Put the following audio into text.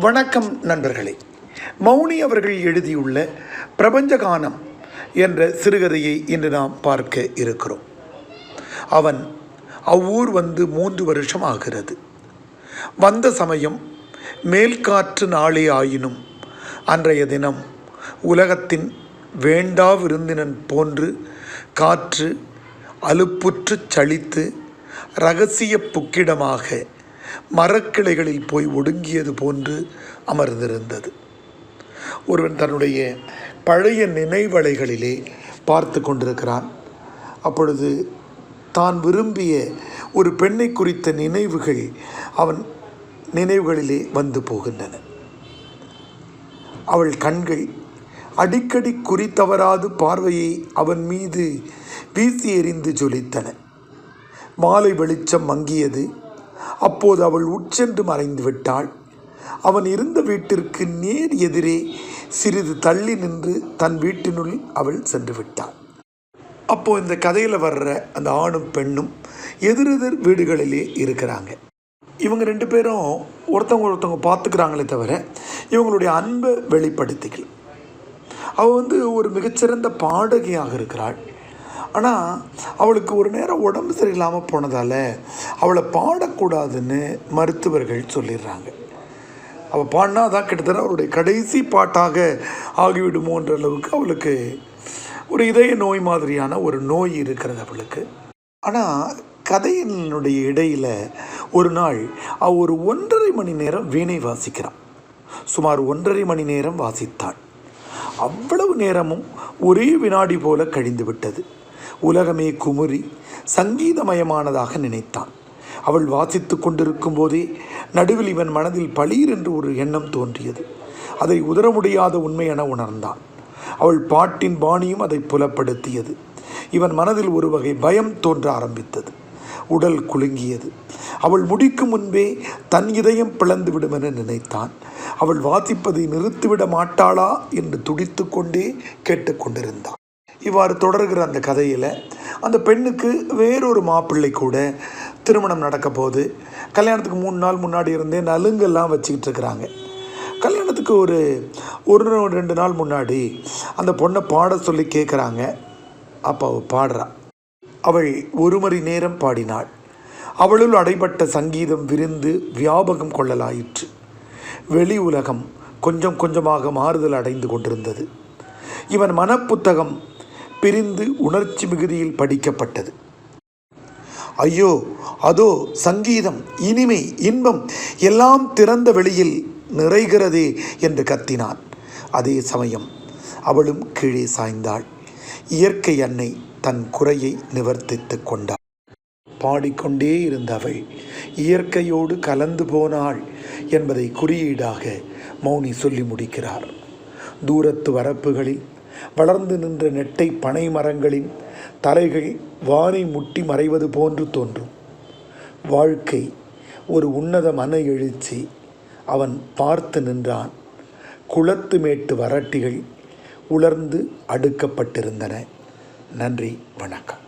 வணக்கம் நண்பர்களே. மௌனி அவர்கள் எழுதியுள்ள பிரபஞ்சகானம் என்ற சிறுகதையை இன்று நாம் பார்க்க இருக்கிறோம். அவன் அவ்வூர் வந்து மூன்று வருஷம் ஆகிறது. வந்த சமயம் மேல்காற்று நாளே ஆயினும் அன்றைய தினம் உலகத்தின் வேண்டா விருந்தினன் போன்று காற்று அலுப்புற்றுச் சளித்து ரகசிய புக்கிடமாக மரக்கிளைகளில் போய் ஒடுங்கியது போன்று அமர்ந்திருந்தது. ஒருவன் தன்னுடைய பழைய நினைவலைகளிலே பார்த்து கொண்டிருக்கிறான். அப்பொழுது தான் விரும்பிய ஒரு பெண்ணை குறித்த நினைவுகள் அவன் நினைவுகளிலே வந்து போகின்றன. அவள் கண்கள் அடிக்கடி குறித்தவராது பார்வையை அவன் மீது வீசி எறிந்து ஜொலித்தன. மாலை வெளிச்சம் மங்கியது. அப்போது அவள் உட்சென்று மறைந்து விட்டாள். அவன் இருந்த வீட்டிற்கு நேர் எதிரே சிறிது தள்ளி நின்று தன் வீட்டினுள் அவள் சென்று விட்டாள். அப்போ இந்த கதையில் வர்ற அந்த ஆணும் பெண்ணும் எதிரெதிர் வீடுகளிலே இருக்கிறாங்க. இவங்க ரெண்டு பேரும் ஒருத்தவங்க ஒருத்தவங்க பார்த்துக்கிறாங்களே தவிர இவங்களுடைய அன்பை வெளிப்படுத்திக்கல. அவள் வந்து ஒரு மிகச்சிறந்த பாடகியாக இருக்கிறாள். ஆனால் அவளுக்கு ஒரு நேரம் உடம்பு சரியில்லாமல் போனதால் அவளை பாடக்கூடாதுன்னு மருத்துவர்கள் சொல்லிடுறாங்க. அவள் பாடினா தான் கிட்டத்தட்ட அவருடைய கடைசி பாட்டாக ஆகிவிடுமோன்ற அளவுக்கு அவளுக்கு ஒரு இதய நோய் மாதிரியான ஒரு நோய் இருக்கிறது அவளுக்கு. ஆனால் கதையினுடைய இடையில் ஒரு நாள் அவ ஒரு ஒன்றரை மணி நேரம் வீணை வாசிக்கிறான். சுமார் ஒன்றரை மணி நேரம் வாசித்தாள். அவ்வளவு நேரமும் ஒரே வினாடி போல கழிந்து விட்டது உலகமே குமுறி சங்கீதமயமானதாக நினைத்தான். அவள் வாசித்து கொண்டிருக்கும் போதே நடுவில் இவன் மனதில் பளீர் என்று ஒரு எண்ணம் தோன்றியது. அதை உதர முடியாத உண்மை என உணர்ந்தான். அவள் பாட்டின் பாணியும் அதை புலப்படுத்தியது. இவன் மனதில் ஒரு வகை பயம் தோன்ற ஆரம்பித்தது. உடல் குலுங்கியது. அவள் முடிக்கும் முன்பே தன் இதயம் பிளந்து விடுமென என நினைத்தான். அவள் வாசிப்பதை நிறுத்திவிட மாட்டாளா என்று துடித்து கொண்டே கேட்டுக்கொண்டிருந்தான் இவ்வாறு தொடர்கிற அந்த கதையில் அந்த பெண்ணுக்கு வேறொரு மாப்பிள்ளை கூட திருமணம் நடக்க போகுது கல்யாணத்துக்கு மூணு நாள் முன்னாடி இருந்தே நலுங்கெல்லாம் வச்சுக்கிட்டு இருக்கிறாங்க. கல்யாணத்துக்கு ஒரு ஒரு ரெண்டு நாள் முன்னாடி அந்த பொண்ணை பாட சொல்லி கேட்குறாங்க அப்போ அவள் பாடுறா. அவள் ஒரு மணி நேரம் பாடினாள். அவளுள் அடைபட்ட சங்கீதம் விரிந்து வியாபகம் கொள்ளலாயிற்று. வெளி உலகம் கொஞ்சம் கொஞ்சமாக மாறுதல் அடைந்து கொண்டிருந்தது. இவன் மனப்புத்தகம் பிரிந்து உணர்ச்சி மிகுதியில் படிக்கப்பட்டது. ஐயோ அதோ சங்கீதம் இனிமை இன்பம் எல்லாம் திறந்த வெளியில் நிறைகிறதே என்று கத்தினான். அதே சமயம் அவளும் கீழே சாய்ந்தாள். இயற்கை அன்னை தன் குறையை நிவர்த்தித்து கொண்டாள். பாடிக்கொண்டே இருந்த அவள் இயற்கையோடு கலந்து போனாள் என்பதை குறியீடாக மௌனி சொல்லி முடிக்கிறார். தூரத்து வரப்புகளில் வளர்ந்து நின்ற நெட்டை பனை மரங்களின் தலைகள் வானை முட்டி மறைவது போன்று தோன்றும். வாழ்க்கை ஒரு உன்னத மன எழுச்சி. அவன் பார்த்து நின்றான். குளத்து மேட்டு வரட்டிகள் உலர்ந்து அடுக்கப்பட்டிருந்தன. நன்றி வணக்கம்.